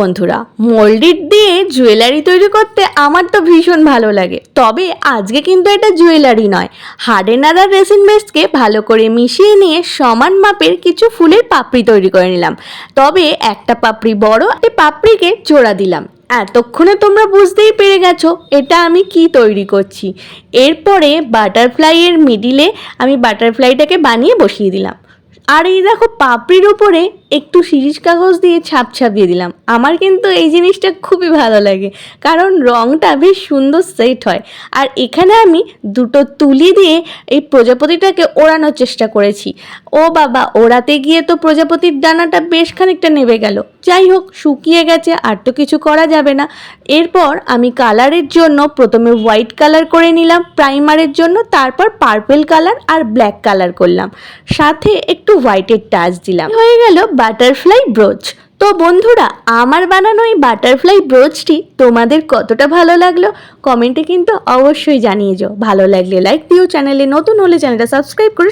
বন্ধুরা। মোল্ডিট দিয়ে জুয়েলারি তৈরি করতে আমার তো ভীষণ ভালো লাগে। তবে আজকে কিন্তু এটা জুয়েলারি নয়। হার্ডেনার আর রেসিন বেসকে ভালো করে মিশিয়ে নিয়ে সমান মাপের কিছু ফুলের পাপড়ি তৈরি করে নিলাম। তবে একটা পাপড়ি বড় এই পাপড়িকে জোড়া দিলাম। এতক্ষণে তোমরা বুঝতেই পেরে গেছো এটা আমি কি তৈরি করছি। এরপরে বাটারফ্লাইয়ের মিডিলে আমি বাটারফ্লাইটাকে বানিয়ে বসিয়ে দিলাম। আর এই দেখো পাপড়ির উপরে একটু সিরিজ কাগজ দিয়ে ছাপ ছাপিয়ে দিলাম। আমার কিন্তু এই জিনিসটা খুবই ভালো লাগে, কারণ রঙটা বেশ সুন্দর সেট হয়। আর এখানে আমি দুটো তুলি দিয়ে এই প্রজাপতিটাকে ওড়ানোর চেষ্টা করেছি। ও বাবা, ওড়াতে গিয়ে তো প্রজাপতির ডানাটা বেশ খানিকটা নেবে গেল। যাই হোক, শুকিয়ে গেছে, আর তো কিছু করা যাবে না। এরপর আমি কালারের জন্য প্রথমে হোয়াইট কালার করে নিলাম প্রাইমারের জন্য, তারপর পার্পেল কালার আর ব্ল্যাক কালার করলাম। সাথে একটু হোয়াইটের টাচ দিলাম। হয়ে গেল বাটারফ্লাই ব্রোচ। তো বন্ধুরা, আমার বানানো এই বাটারফ্লাই ব্রোচটি তোমাদের কতটা ভালো লাগল কমেন্টে কিন্তু অবশ্যই জানিয়ে যাও। ভালো লাগলে লাইক দিও, চ্যানেলে নতুন হলে চ্যানেলটা সাবস্ক্রাইব করে।